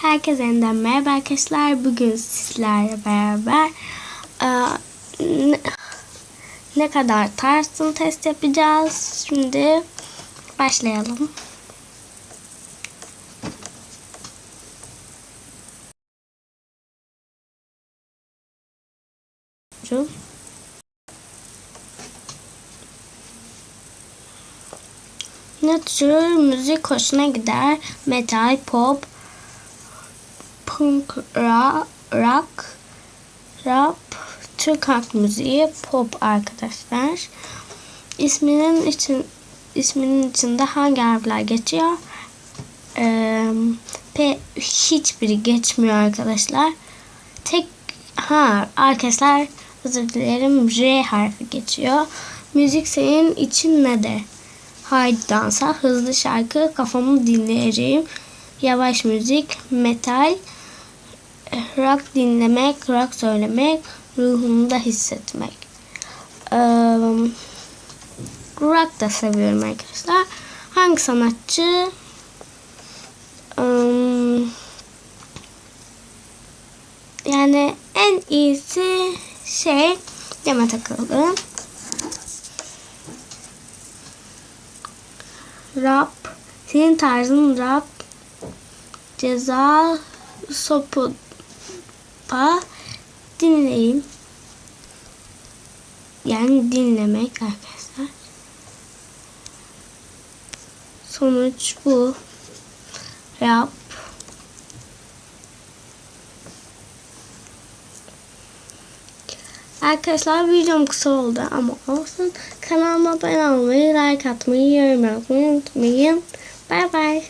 Herkese yeniden merhaba arkadaşlar. Bugün sizlerle beraber e, ne, kadar tarzın test yapacağız. Şimdi başlayalım. Ne tür müzik hoşuna gider? Metal, pop, punk, rock, rap, Türk halk müziği, pop arkadaşlar. İsminin için isminin içinde hangi harfler geçiyor? Ee, P hiçbiri geçmiyor arkadaşlar. Tek ha arkadaşlar özür dilerim R harfi geçiyor. Müzik senin için nedir? Haydi dansa, hızlı şarkı, kafamı dinleyelim. Yavaş müzik, metal, rock dinlemek, rock söylemek, ruhumda hissetmek. Ee, rock da seviyorum arkadaşlar. Hangi sanatçı? Ee, yani en iyisi şey Demet Akalın. Rap. Senin tarzın rap. Ceza. Sopa. Dinleyin. Yani dinlemek arkadaşlar. Sonuç bu. Rap. Arkadaşlar videom kısa oldu ama olsun. Kanalıma abone olmayı, like atmayı, yorum yapmayı unutmayın. Bay bay.